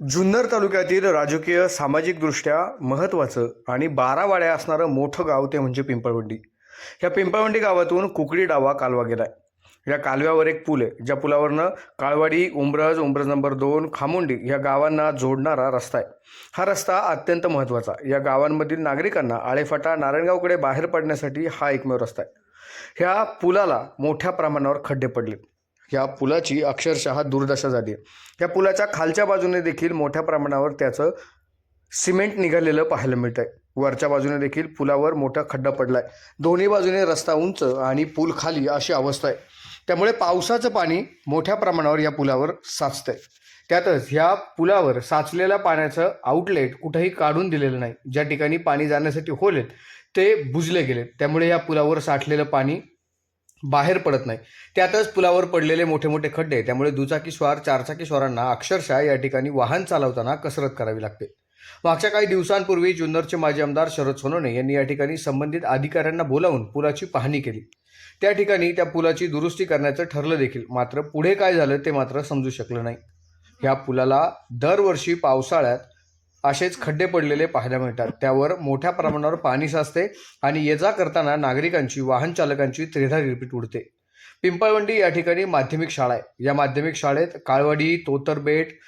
जुन्नर तालुक्यातील राजकीय सामाजिकदृष्ट्या महत्त्वाचं आणि बारा वाड्या असणारं मोठं गाव ते म्हणजे पिंपळवंडी. या पिंपळवंडी गावातून कुकडी डावा कालवा गेला आहे या कालव्यावर एक पूल आहे. ज्या पुलावरनं काळवाडी उंबरज उंबरज नंबर दोन खामुंडी या गावांना जोडणारा रस्ता आहे. हा रस्ता अत्यंत महत्त्वाचा या गावांमधील नागरिकांना आळेफाटा नारायणगावकडे बाहेर पडण्यासाठी हा एकमेव रस्ता आहे. ह्या पुलाला मोठ्या प्रमाणावर खड्डे पडले ह्या पुलाची अक्षरशः दुर्दशा झाली. आहे या पुलाच्या खालच्या बाजूने देखील मोठ्या प्रमाणावर त्याचं सिमेंट निघालेलं पाहायला मिळत आहे वरच्या बाजूने देखील पुलावर मोठा खड्डा पडला आहे दोन्ही बाजूने रस्ता उंच आणि पूल खाली अशी अवस्था आहे. त्यामुळे पावसाचं पाणी मोठ्या प्रमाणावर या पुलावर साचतंय. त्यातच ह्या पुलावर साचलेल्या पाण्याचं आउटलेट कुठंही काढून दिलेलं नाही. ज्या ठिकाणी पाणी जाण्यासाठी होलेत ते बुजले गेलेत त्यामुळे या पुलावर साठलेलं पाणी बाहेर पडत नाही. त्यातच पुलावर पडलेले मोठे मोठे खड्डे त्यामुळे दुचाकीस्वार चारचाकीस्वारांना चारचाकी स्वारांना अक्षरशः या ठिकाणी वाहन चालवताना कसरत करावी लागते. मागच्या काही दिवसांपूर्वी जुन्नरचे माजी आमदार शरद सोनवणे यांनी या ठिकाणी संबंधित अधिकाऱ्यांना बोलावून पुलाची पाहणी केली. त्या ठिकाणी त्या पुलाची दुरुस्ती करण्याचं ठरलं देखील मात्र पुढे काय झालं ते मात्र समजू शकलं नाही. ह्या पुलाला दरवर्षी पावसाळ्यात असेच खड्डे पडलेले पाहायला मिळतात. त्यावर मोठ्या प्रमाणावर पाणी साचते आणि ये जा करताना नागरिकांची वाहन चालकांची त्रेधा रिपीट उडते. पिंपळवंडी या ठिकाणी माध्यमिक शाळा आहे. या माध्यमिक शाळेत काळवाडी तोतरबेट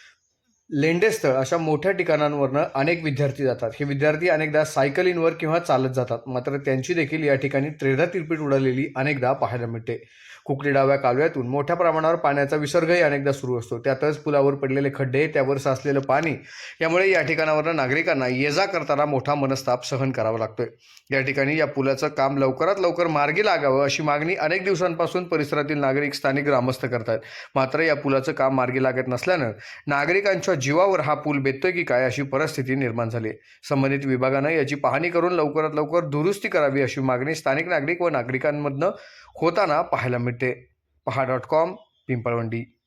लेंडेस्थळ अशा मोठ्या ठिकाणांवरनं अनेक विद्यार्थी जातात. हे विद्यार्थी अनेकदा सायकलींवर किंवा चालत जातात. मात्र त्यांची देखील या ठिकाणी त्रेधा तिरपीट उडालेली अनेकदा पाहायला मिळते. कुकडी डाव्या कालव्यातून मोठ्या प्रमाणावर पाण्याचा विसर्गही अनेकदा सुरू असतो. त्यातच पुलावर पडलेले खड्डे त्यावर साचलेलं पाणी यामुळे या ठिकाणावरनं नागरिकांना ये जा करताना मोठा मनस्ताप सहन करावा लागतोय. या ठिकाणी या पुलाचं काम लवकरात लवकर मार्गी लागावं अशी मागणी अनेक दिवसांपासून परिसरातील नागरिक स्थानिक ग्रामस्थ करतात मात्र या पुलाचं काम मार्गी लागत नसल्यानं नागरिकांच्या जीवावर हा पूल बेततोय की काय अशी परिस्थिती निर्माण झाली आहे. संबंधित विभागानं याची पाहणी करून लवकरात लवकर दुरुस्ती करावी अशी मागणी स्थानिक नागरिक व नागरिकांमधनं होताना पाहायला मिळते. पहा डॉट कॉम पिंपळवंडी.